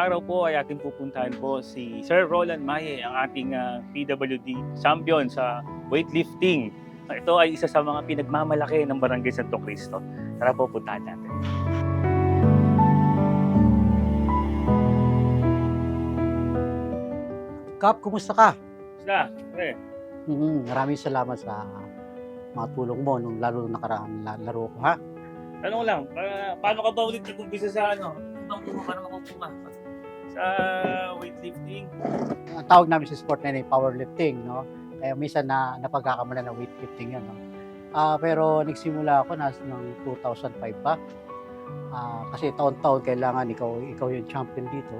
araw po ay ating pupuntahan po si Sir Roland Maye, ang ating ah, PWD champion sa weightlifting. Ito ay isa sa mga pinagmamalaki ng Barangay Santo Cristo. Tara po, puntahan natin. Kap, kumusta ka? Basta, eh, Mm, maraming salamat sa mga tulong mo nung lalo nung nakaraang la- laro ko, ha? tanong lang, pa- paano ka ba ulit nag-umpisa sa ano? Ibang mo para makukuha sa weightlifting? Ang tawag namin sa sport na yun powerlifting, no? Kaya minsan na napagkakamala ng weightlifting yan, no? Ah, pero nagsimula ako nas ng 2005 pa. Ah, kasi taon-taon kailangan ikaw ikaw yung champion dito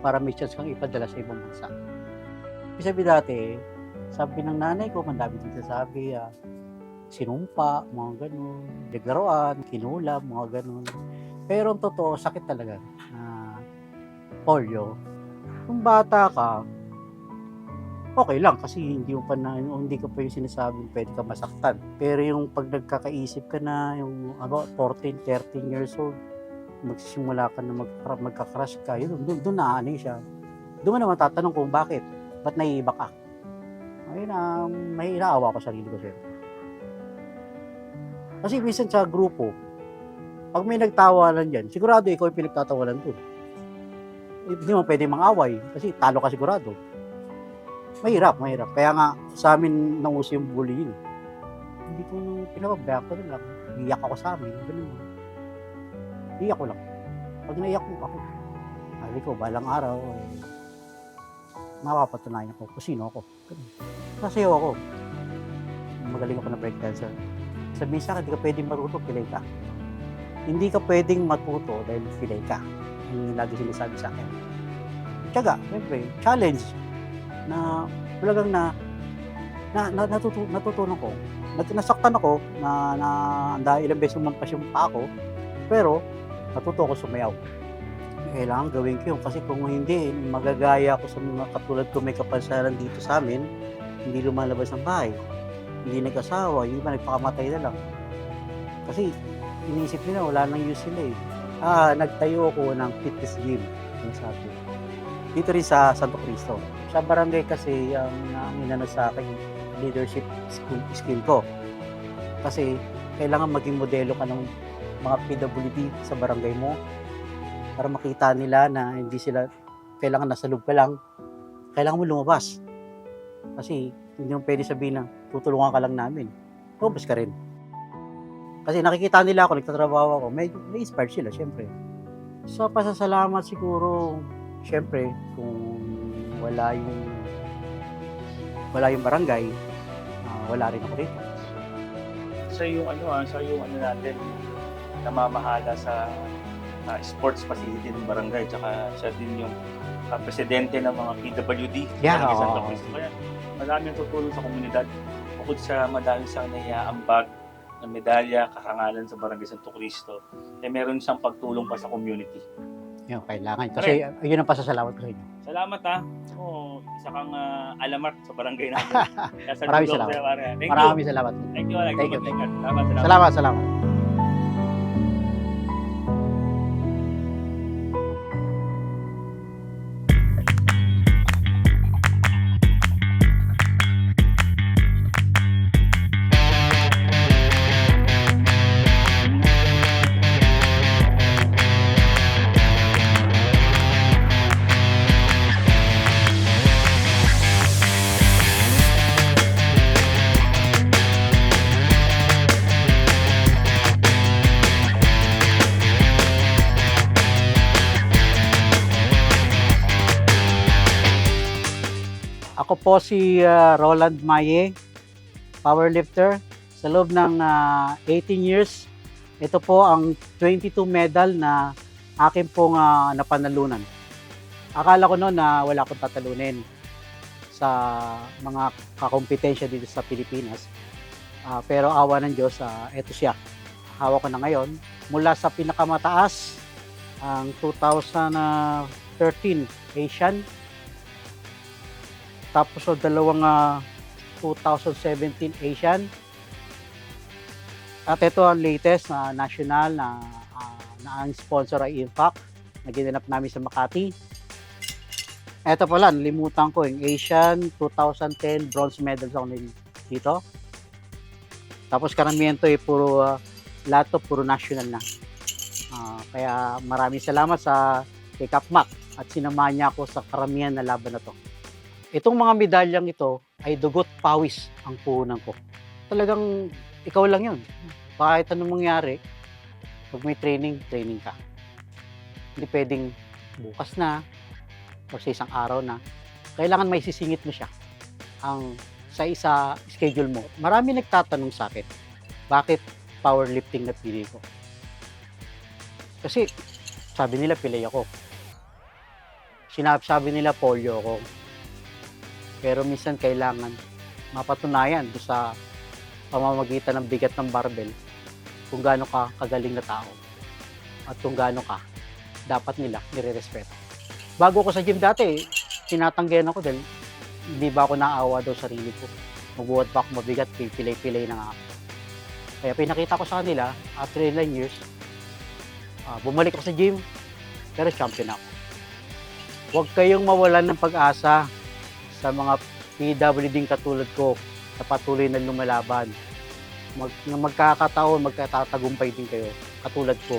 para may chance kang ipadala sa ibang bansa. Sabihin dati, sabi ng nanay ko, mandami din sasabi, ah, sinumpa, mga ganun, naglaruan, kinulam, mga ganun. Pero ang totoo, sakit talaga. Ah, polio. Kung bata ka, okay lang kasi hindi mo pa na, hindi ka pa yung sinasabing pwede ka masaktan. Pero yung pag nagkakaisip ka na, yung about 14, 13 years old, magsisimula ka na mag, magka-crush ka, yun, doon, doon na ano siya. Doon mo naman tatanong kung bakit, ba't naiiba ka? Ayun na, may inaawa ko sarili ko sa'yo. Kasi minsan sa grupo, pag may nagtawanan dyan, sigurado ikaw yung pinagtatawanan doon. Hindi mo pwede mang-away kasi talo ka sigurado. Mahirap, mahirap. Kaya nga, sa amin nauso yung bullying. Hindi ko pinapabayaan ko na lang. Iyak ako sa amin. Ganun. Iyak ko lang. Pag naiyak ko ako, sabi ko, balang araw, eh, mapapatunayan ko kung sino ako. Ganun. Nasayaw ako. Magaling ako na breakdancer. Sabihin sa akin, hindi ka pwedeng maruto, pilay ka. Hindi ka pwedeng matuto dahil pilay ka. Yung lagi sinasabi sa akin. Tiyaga, siyempre, challenge na talagang na, na, na natutu, natutunan ko. Nat, nasaktan ako na, na dahil ilang beses umampas yung pa ako, pero natuto ako sumayaw. Kailangan gawin ko yun kasi kung hindi, magagaya ako sa mga katulad ko may kapansanan dito sa amin, hindi lumalabas ng bahay, hindi nag-asawa, yung iba nagpakamatay na lang. Kasi iniisip nila, wala nang use sila eh. Ah, nagtayo ako ng fitness gym, yung sabi. Dito rin sa Santo Cristo. Sa barangay kasi ang ang inano sa akin leadership skill, skill ko. Kasi kailangan maging modelo ka ng mga PWD sa barangay mo para makita nila na hindi sila kailangan nasa loob ka lang. Kailangan mo lumabas. Kasi hindi mo pwede sabihin na tutulungan ka lang namin. Lumabas ka rin. Kasi nakikita nila ako, nagtatrabaho ako, medyo na-inspired sila, syempre. Sa pasasalamat siguro, syempre, kung wala yung wala yung barangay, ah, wala rin ako dito. Sa yung ano ah, sa yung ano natin, namamahala sa ah, sports facility ng barangay, tsaka siya din yung ah, presidente ng mga PWD. Yeah, Santo oo. Cristo. Kaya maraming tutulong sa komunidad. Bukod sa madami siyang naiaambag na medalya, karangalan sa Barangay Santo Cristo, eh meron siyang pagtulong pa sa community. Yun, kailangan. Kasi yun ang pasasalamat ko sa inyo. Salamat ha. Oo, isa kang ah, alamat sa barangay sa Maraming salamat. Thank you. Maraming salamat. Thank you. Thank, Thank you. you, Salamat, salamat. Salamat, Ako po si ah, Roland Maye, powerlifter. Sa loob ng ah, 18 years, ito po ang 22 medal na akin pong ah, napanalunan. Akala ko noon na wala akong tatalunin sa mga kakompetensya dito sa Pilipinas. Ah, pero awa ng Diyos, ah, ito siya. Hawak ko na ngayon. Mula sa pinakamataas, ang 2013 Asian tapos so dalawang ah, 2017 Asian. At ito ang latest na national na, ah, na ang sponsor ay Impact na ginanap namin sa Makati. Eto pala, nalimutan ko yung Asian 2010 bronze medals ako dito. Tapos karamihan to eh, puro, ah, lahat to puro national na. Ah, kaya maraming salamat sa kay Kapmak at sinamahan niya ako sa karamihan na laban na to. Itong mga medalyang ito ay dugot pawis ang puhunan ko. Talagang ikaw lang yun. Kahit anong mangyari, pag may training, training ka. Hindi pwedeng bukas na, o sa isang araw na, kailangan may sisingit mo siya ang sa isa schedule mo. Marami nagtatanong sa akin, bakit powerlifting na pili ko? Kasi sabi nila pilay ako. Sinabi sabi nila polio ako. Pero minsan kailangan mapatunayan do sa pamamagitan ng bigat ng barbell kung gaano ka kagaling na tao at kung gaano ka dapat nila nire-respeto bago ko sa gym dati, tinatanggihan ako dahil hindi ba ako naawa daw sa sarili ko. Magbuhat pa ako mabigat, pipilay-pilay na nga ako. Kaya pinakita ko sa kanila, after ilang years, ah, bumalik ako sa gym, pero champion ako. Huwag kayong mawalan ng pag-asa sa mga PWD katulad ko na patuloy na lumalaban. Mag, na magkakataon, magkatatagumpay din kayo, katulad ko.